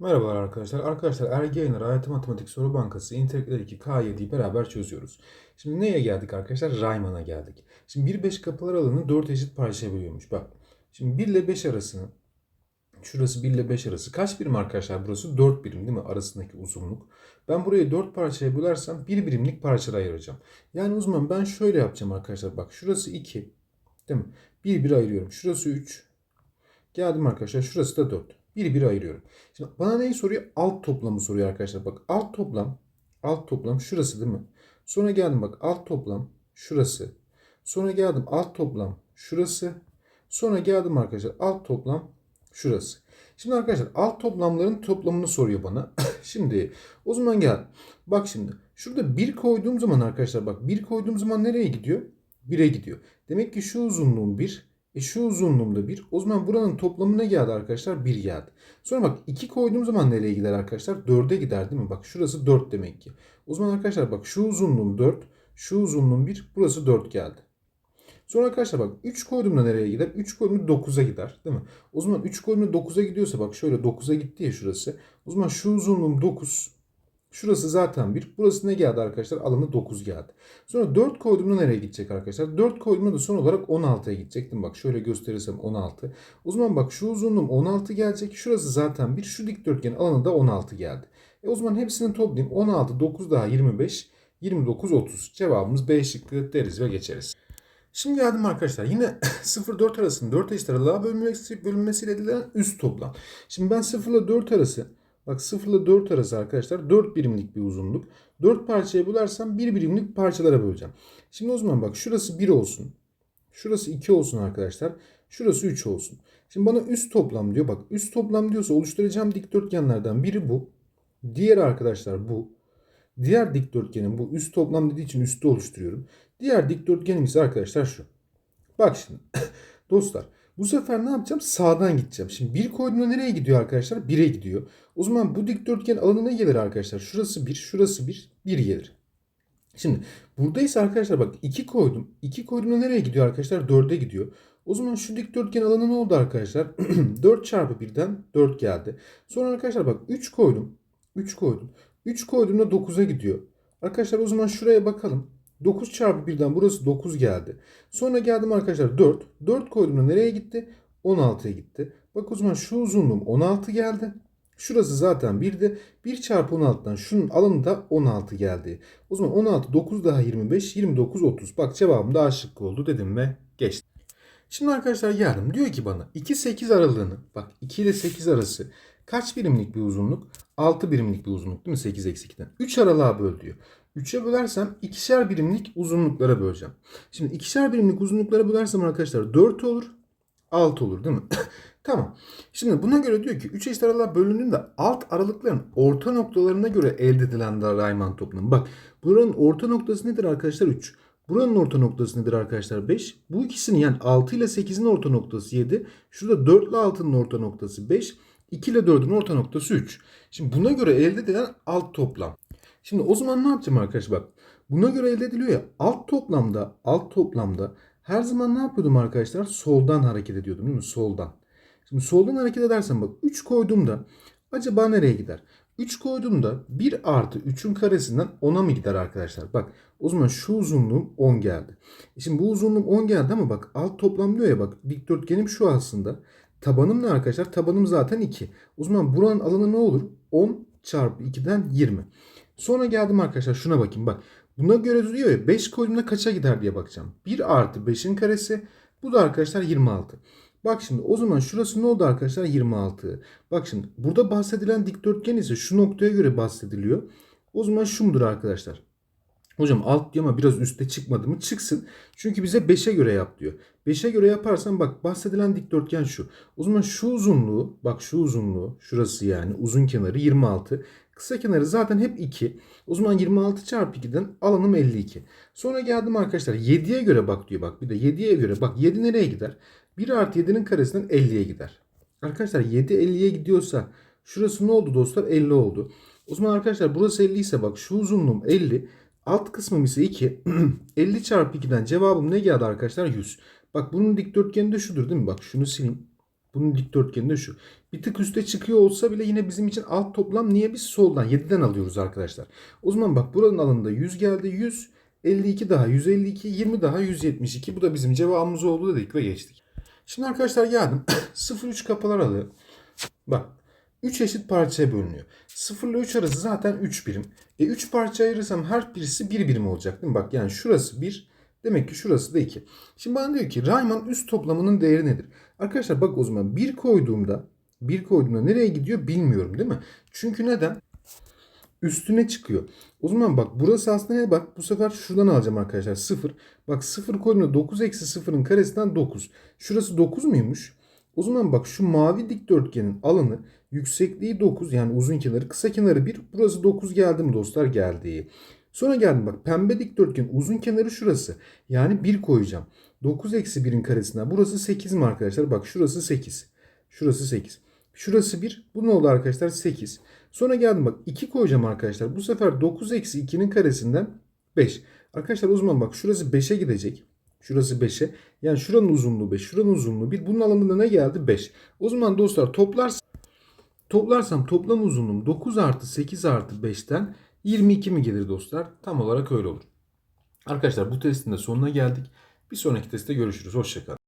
Merhabalar arkadaşlar. Arkadaşlar Ergener Hayatı Matematik Soru Bankası İntegral 2 K7'yi beraber çözüyoruz. Şimdi neye geldik arkadaşlar? Raymana geldik. Şimdi 1-5 kapılar alanı 4 eşit parçaya bölüyormuş. Bak. Şimdi 1 ile 5 arasını Şurası 1 ile 5 arası. Kaç birim arkadaşlar? Burası 4 birim değil mi? Arasındaki uzunluk. Ben burayı 4 parçaya bölersem 1 birimlik parçalara ayıracağım. Yani o ben şöyle yapacağım arkadaşlar. Bak şurası 2. Değil mi? 1 1 ayırıyorum. Şurası 3. Geldim arkadaşlar. Şurası da 4. 1 1 ayırıyorum. Şimdi bana neyi soruyor? Alt toplamı soruyor arkadaşlar. Bak alt toplam. Alt toplam şurası değil mi? Sonra geldim bak alt toplam şurası. Sonra geldim alt toplam şurası. Sonra geldim arkadaşlar alt toplam şurası. Şimdi arkadaşlar alt toplamların toplamını soruyor bana. şimdi o zaman gel. Bak şimdi şurada 1 koyduğum zaman arkadaşlar bak 1 koyduğum zaman nereye gidiyor? 1'e gidiyor. Demek ki şu uzunluğum 1. E şu uzunluğumda 1. O zaman buranın toplamı ne geldi arkadaşlar? 1 geldi. Sonra bak 2 koyduğum zaman nereye gider arkadaşlar? 4'e gider değil mi? Bak şurası 4 demek ki. O zaman arkadaşlar bak şu uzunluğum 4. Şu uzunluğum 1. Burası 4 geldi. Sonra arkadaşlar bak 3 koyduğumda nereye gider? 3 koyduğumda 9'a gider değil mi? O zaman 3 koyduğumda 9'a gidiyorsa bak şöyle 9'a gitti ya şurası. O zaman şu uzunluğum 9. Şurası zaten 1. Burası ne geldi arkadaşlar? Alanı 9 geldi. Sonra 4 koyduğumda nereye gidecek arkadaşlar? 4 koyduğumda da son olarak 16'ya gidecektim. Bak şöyle gösterirsem 16. O zaman bak şu uzunluğum 16 gelecek. Şurası zaten 1. Şu dikdörtgenin alanı da 16 geldi. E o zaman hepsini toplayayım. 16, 9 daha 25, 29, 30. Cevabımız B şıkkı deriz ve geçeriz. Şimdi geldim arkadaşlar. Yine 0-4 arasının 4 eşit aralığa bölünmesi, bölünmesiyle edilen üst toplam. Şimdi ben 0 ile 4 arası Bak 0 ile 4 arası arkadaşlar 4 birimlik bir uzunluk. 4 parçaya bölersem 1 birimlik parçalara böleceğim. Şimdi o zaman bak şurası 1 olsun. Şurası 2 olsun arkadaşlar. Şurası 3 olsun. Şimdi bana üst toplam diyor. Bak üst toplam diyorsa oluşturacağım dikdörtgenlerden biri bu. Diğer arkadaşlar bu. Diğer dikdörtgenim bu. Üst toplam dediği için üstü oluşturuyorum. Diğer dikdörtgenim ise arkadaşlar şu. Bak şimdi. Dostlar bu sefer ne yapacağım? Sağdan gideceğim. Şimdi 1 koyduğumda nereye gidiyor arkadaşlar? 1'e gidiyor. O zaman bu dikdörtgen alanına gelir arkadaşlar. Şurası 1, şurası 1, 1 gelir. Şimdi buradaysa arkadaşlar bak 2 koydum. 2 koyduğumda nereye gidiyor arkadaşlar? 4'e gidiyor. O zaman şu dikdörtgen alanı ne oldu arkadaşlar? 4 çarpı 1'den 4 geldi. Sonra arkadaşlar bak 3 koydum. 3 koydum. 3 koyduğumda 9'a gidiyor. Arkadaşlar o zaman şuraya bakalım. 9 çarpı 1'den burası 9 geldi. Sonra geldim arkadaşlar 4. 4 koyduğumda nereye gitti? 16'ya gitti. Bak o zaman şu uzunluğum 16 geldi. Şurası zaten 1'di. 1 çarpı 16'dan şunun alanı da 16 geldi. O zaman 16, 9 daha 25, 29, 30. Bak cevabım daha şık oldu dedim ve geçtim. Şimdi arkadaşlar geldim. Diyor ki bana 2-8 aralığını bak 2 ile 8 arası kaç birimlik bir uzunluk? 6 birimlik bir uzunluk değil mi 8 eksi 2'den? 3 aralığa böl diyor. 3'e bölersem ikişer birimlik uzunluklara böleceğim. Şimdi ikişer birimlik uzunluklara bölersem arkadaşlar 4 olur 6 olur değil mi? tamam. Şimdi buna göre diyor ki 3 eşit aralığa bölündüğünde alt aralıkların orta noktalarına göre elde edilen Rayman toplamı. Bak buranın orta noktası nedir arkadaşlar? 3. Buranın orta noktası nedir arkadaşlar? 5. Bu ikisinin yani 6 ile 8'in orta noktası 7. Şurada 4 ile 6'nın orta noktası 5. 2 ile 4'ün orta noktası 3. Şimdi buna göre elde edilen alt toplam. Şimdi o zaman ne yapacağım arkadaşlar bak. Buna göre elde ediliyor ya alt toplamda alt toplamda her zaman ne yapıyordum arkadaşlar? Soldan hareket ediyordum değil mi? Soldan. Şimdi soldan hareket edersem bak 3 koyduğumda acaba nereye gider? 3 koyduğumda 1 artı 3'ün karesinden 10'a mı gider arkadaşlar? Bak o zaman şu uzunluğum 10 geldi. E şimdi bu uzunluğum 10 geldi ama bak alt toplam diyor ya bak dikdörtgenim şu aslında. Tabanım ne arkadaşlar? Tabanım zaten 2. O zaman buranın alanı ne olur? 10 çarpı 2'den 20. Sonra geldim arkadaşlar şuna bakayım bak. Buna göre diyor ya 5 koyduğumda kaça gider diye bakacağım. 1 artı 5'in karesi. Bu da arkadaşlar 26. Bak şimdi o zaman şurası ne oldu arkadaşlar? 26. Bak şimdi burada bahsedilen dikdörtgen ise şu noktaya göre bahsediliyor. O zaman şu mudur arkadaşlar? Hocam alt diyor ama biraz üste çıkmadı mı? Çıksın. Çünkü bize 5'e göre yap diyor. 5'e göre yaparsan bak bahsedilen dikdörtgen şu. O zaman şu uzunluğu bak şu uzunluğu şurası yani uzun kenarı 26. Kısa kenarı zaten hep 2. O zaman 26 çarpı 2'den alanım 52. Sonra geldim arkadaşlar 7'ye göre bak diyor bak. Bir de 7'ye göre bak 7 nereye gider? 1 artı 7'nin karesinden 50'ye gider. Arkadaşlar 7 50'ye gidiyorsa şurası ne oldu dostlar? 50 oldu. O zaman arkadaşlar burası 50 ise bak şu uzunluğum 50. Alt kısmım ise 2. 50 çarpı 2'den cevabım ne geldi arkadaşlar? 100. Bak bunun dikdörtgeni de şudur değil mi? Bak şunu sileyim. Bunun dikdörtgeni de şu. Bir tık üste çıkıyor olsa bile yine bizim için alt toplam niye biz soldan 7'den alıyoruz arkadaşlar. O zaman bak buranın alanında 100 geldi 100 52 daha 152 20 daha 172 bu da bizim cevabımız oldu dedik ve geçtik. Şimdi arkadaşlar geldim 0-3 kapılar alı. Bak 3 eşit parçaya bölünüyor. 0 ile 3 arası zaten 3 birim. E 3 parça ayırırsam her birisi 1 birim olacak değil mi? Bak yani şurası 1 demek ki şurası da 2. Şimdi bana diyor ki Riemann üst toplamının değeri nedir? Arkadaşlar bak o zaman 1 koyduğumda 1 koyduğumda nereye gidiyor bilmiyorum değil mi? Çünkü neden? Üstüne çıkıyor. O zaman bak burası aslında ne bak bu sefer şuradan alacağım arkadaşlar 0. Bak 0 koyduğumda 9 eksi 0'ın karesinden 9. Şurası 9 muymuş? O zaman bak şu mavi dikdörtgenin alanı yüksekliği 9 yani uzun kenarı kısa kenarı 1. Burası 9 geldi mi dostlar? Geldi. Sonra geldim bak pembe dikdörtgenin uzun kenarı şurası. Yani 1 koyacağım. 9 eksi 1'in karesinden. Burası 8 mi arkadaşlar? Bak şurası 8. Şurası 8. Şurası 1. Bu ne oldu arkadaşlar? 8. Sonra geldim bak 2 koyacağım arkadaşlar. Bu sefer 9 eksi 2'nin karesinden 5. Arkadaşlar o zaman bak şurası 5'e gidecek. Şurası 5'e. Yani şuranın uzunluğu 5. Şuranın uzunluğu 1. Bunun alanında ne geldi? 5. O zaman dostlar toplarsam Toplarsam toplam uzunluğum 9 artı 8 artı 5'ten 22 mi gelir dostlar? Tam olarak öyle olur. Arkadaşlar bu testin de sonuna geldik. Bir sonraki testte görüşürüz. Hoşçakalın.